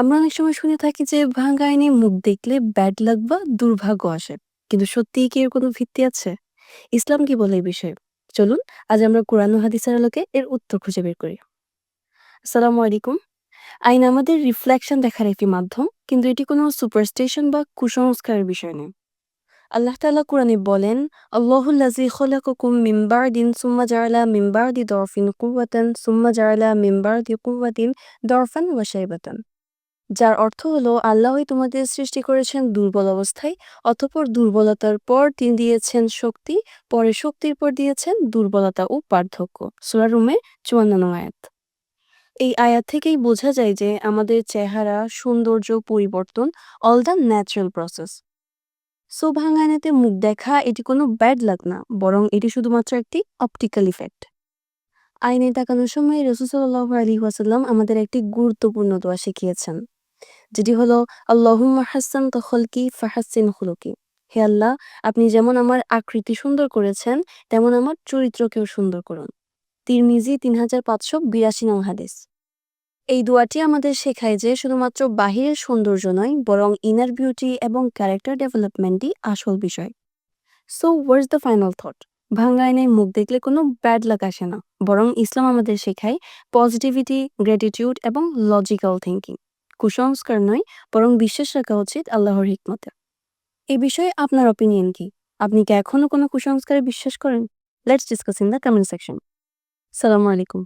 আমরা অনেক সময় শুনে থাকি যে ভাঙা আইনে মুখ দেখলে ব্যাড লাক বা দুর্ভাগ্য আসে। কিন্তু সত্যিই কি এর কোনো ভিত্তি আছে? ইসলাম কি বলে এই বিষয়ে? চলুন আজ আমরা কোরআন ও হাদিসের আলোকে এর উত্তর খুঁজে বের করি। আসসালামু আলাইকুম। আইন আমাদের রিফ্লেকশন দেখার একটি মাধ্যম, কিন্তু এটি কোনো সুপারস্টিশন বা কুসংস্কারের বিষয় নয়। আল্লাহ তাআলা কোরআনে বলেন, আল্লাহুল্লাযী খলাকাকুম মিন বা'দিন সুম্মা জাআলা মিন বা'দি দরফিন কুওয়াতান সুম্মা জাআলা মিন বা'দি কুওয়াতিন দরফান ওয়া শাইবাতান। যার অর্থ হলো আল্লাহই তোমাদের সৃষ্টি করেছেন দুর্বল অবস্থায়, অতঃপর দুর্বলতার পর তিনি দিয়েছেন শক্তি, পরে শক্তির পর দিয়েছেন দুর্বলতা ও পার্থক্য। সূরা রুমের ৫৪ নং আয়াত। এই আয়াত থেকেই বোঝা যায় যে আমাদের চেহারা, সৌন্দর্য পরিবর্তন all the natural process. So ভাঙানাতে মুখ দেখা এটি কোনো ব্যাড লাক না, বরং এটি শুধুমাত্র একটি অপটিক্যাল ইফেক্ট। আইনে তাকানোর সময় রাসূল সাল্লাল্লাহু আলাইহি ওয়াসাল্লাম আমাদের একটি গুরুত্বপূর্ণ দোয়া শিখিয়েছেন। যেটি হলো আল্লাহুম্মা হাসসানতা খলকি ফাহাসসিন খুলুকি। হে আল্লাহ, আপনি যেমন আমার আকৃতি সুন্দর করেছেন, তেমন আমার চরিত্রকেও সুন্দর করুন। তিরমিজি ৩৫৮২ নং হাদিস। এই দোয়াটি আমাদের শেখায় যে শুধুমাত্র বাহিরের সৌন্দর্য নয়, বরং ইনার বিউটি এবং ক্যারেক্টার ডেভেলপমেন্টই আসল বিষয়। So what's the final thought? ভাঙা আয়নায় মুখ দেখলে কোনো ব্যাড লাগ আসে না, বরং ইসলাম আমাদের শেখায় পজিটিভিটি, গ্র্যাটিটিউড এবং লজিক্যাল থিংকিং। কুসংস্কার নয়, বরং বিশ্বাস রাখা উচিত আল্লাহর হিকমতে। এ বিষয়ে আপনার অপিনিয়ন কি? আপনি কি এখনও কোনো কুসংস্কারে বিশ্বাস করেন? Let's discuss in the comment section. সালামু আলাইকুম।